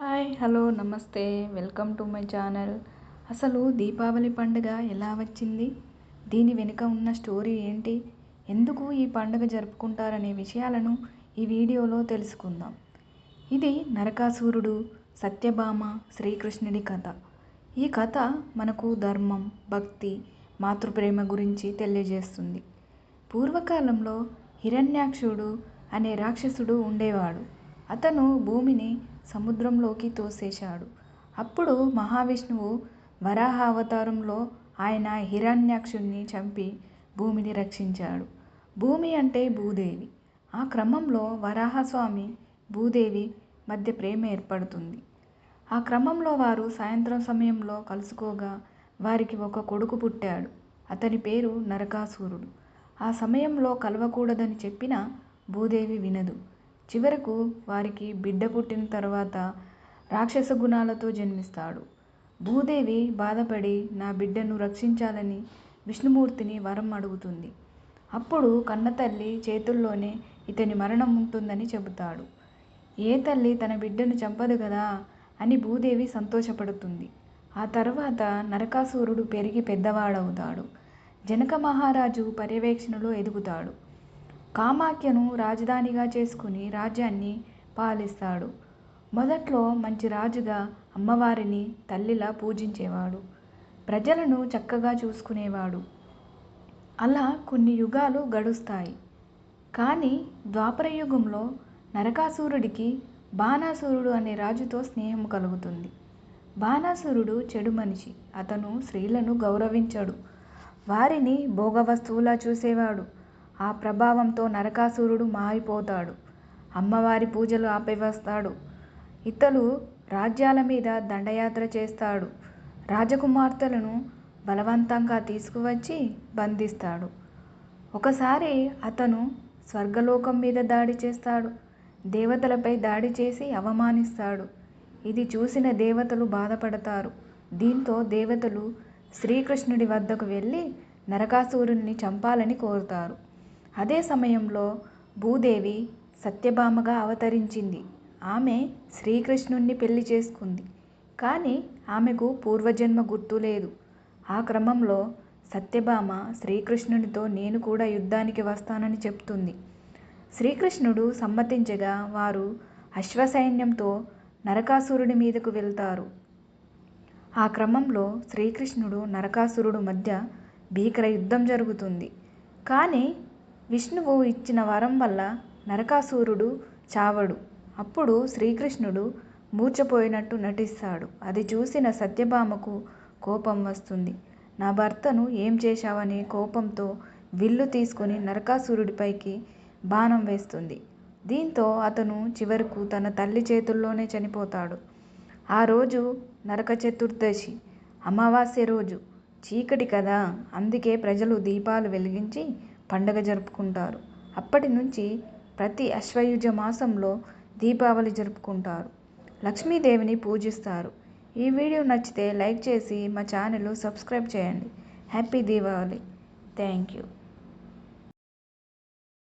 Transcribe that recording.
Hi hello నమస్తే. Welcome to my channel. అసలు దీపావళి పండుగ ఎలా వచ్చింది? దీని వెనుక ఉన్న స్టోరీ ఏంటి? ఎందుకు ఈ పండుగ జరుపుకుంటారనే విషయాలను ఈ వీడియోలో తెలుసుకుందాం. ఇది నరకాసురుడు సత్యభామ శ్రీకృష్ణుడి కథ. ఈ కథ మనకు ధర్మం భక్తి మాతృప్రేమ గురించి తెలియజేస్తుంది. పూర్వకాలంలో హిరణ్యాక్షుడు అనే రాక్షసుడు ఉండేవాడు. అతను భూమిని సముద్రంలోకి తోసేశాడు. అప్పుడు మహావిష్ణువు వరాహ అవతారంలో ఆయన హిరణ్యాక్షుణ్ణి చంపి భూమిని రక్షించాడు. భూమి అంటే భూదేవి. ఆ క్రమంలో వరాహస్వామి భూదేవి మధ్య ప్రేమ ఏర్పడుతుంది. ఆ క్రమంలో వారు సాయంత్రం సమయంలో కలుసుకోగా వారికి ఒక కొడుకు పుట్టాడు. అతని పేరు నరకాసురుడు. ఆ సమయంలో కలవకూడదని చెప్పిన భూదేవి వినదు. చివరకు వారికి బిడ్డ పుట్టిన తర్వాత రాక్షస గుణాలతో జన్మిస్తాడు. భూదేవి బాధపడి నా బిడ్డను రక్షించాలని విష్ణుమూర్తిని వరం అడుగుతుంది. అప్పుడు కన్నతల్లి చేతుల్లోనే ఇతని మరణం ఉంటుందని చెబుతాడు. ఏ తల్లి తన బిడ్డను చంపదు కదా అని భూదేవి సంతోషపడుతుంది. ఆ తర్వాత నరకాసురుడు పెరిగి పెద్దవాడవుతాడు. జనక మహారాజు పర్యవేక్షణలో ఎదుగుతాడు. కామాఖ్యను రాజధానిగా చేసుకుని రాజ్యాన్ని పాలిస్తాడు. మొదట్లో మంచి రాజుగా అమ్మవారిని తల్లిలా పూజించేవాడు. ప్రజలను చక్కగా చూసుకునేవాడు. అలా కొన్ని యుగాలు గడుస్తాయి. కానీ ద్వాపర యుగంలో నరకాసురుడికి బాణాసురుడు అనే రాజుతో స్నేహం కలుగుతుంది. బాణాసురుడు చెడు మనిషి. అతను స్త్రీలను గౌరవించడు. వారిని భోగ వస్తువులా చూసేవాడు. ఆ ప్రభావంతో నరకాసురుడు మారిపోతాడు. అమ్మవారి పూజలు ఆపేవస్తాడు. ఇతడు రాజ్యాల మీద దండయాత్ర చేస్తాడు. రాజకుమార్తెలను బలవంతంగా తీసుకువచ్చి బంధిస్తాడు. ఒకసారి అతను స్వర్గలోకం మీద దాడి చేస్తాడు. దేవతలపై దాడి చేసి అవమానిస్తాడు. ఇది చూసిన దేవతలు బాధపడతారు. దీంతో దేవతలు శ్రీకృష్ణుడి వద్దకు వెళ్ళి నరకాసురుణ్ణి చంపాలని కోరుతారు. అదే సమయంలో భూదేవి సత్యభామగా అవతరించింది. ఆమె శ్రీకృష్ణుణ్ణి పెళ్ళి చేసుకుంది. కానీ ఆమెకు పూర్వజన్మ గుర్తు లేదు. ఆ క్రమంలో సత్యభామ శ్రీకృష్ణునితో నేను కూడా యుద్ధానికి వస్తానని చెప్తుంది. శ్రీకృష్ణుడు సమ్మతించగా వారు అశ్వసైన్యంతో నరకాసురుడి మీదకు వెళ్తారు. ఆ క్రమంలో శ్రీకృష్ణుడు నరకాసురుడు మధ్య భీకర యుద్ధం జరుగుతుంది. కానీ విష్ణువు ఇచ్చిన వరం వల్ల నరకాసురుడు చావడు. అప్పుడు శ్రీకృష్ణుడు మూర్చపోయినట్టు నటిస్తాడు. అది చూసిన సత్యభామకు కోపం వస్తుంది. నా భర్తను ఏం చేశావనే కోపంతో విల్లు తీసుకుని నరకాసురుడిపైకి బాణం వేస్తుంది. దీంతో అతను చివరకు తన తల్లి చేతుల్లోనే చనిపోతాడు. ఆ రోజు నరక చతుర్దశి అమావాస్య రోజు. చీకటి కదా. అందుకే ప్రజలు దీపాలు వెలిగించి పండుగ జరుపుకుంటారు. అప్పటి నుంచి ప్రతి అశ్వయుజ మాసంలో దీపావళి జరుపుకుంటారు. లక్ష్మీదేవిని పూజిస్తారు. ఈ వీడియో నచ్చితే లైక్ చేసి మా ఛానల్ సబ్స్క్రైబ్ చేయండి. హ్యాపీ దీపావళి. Thank you.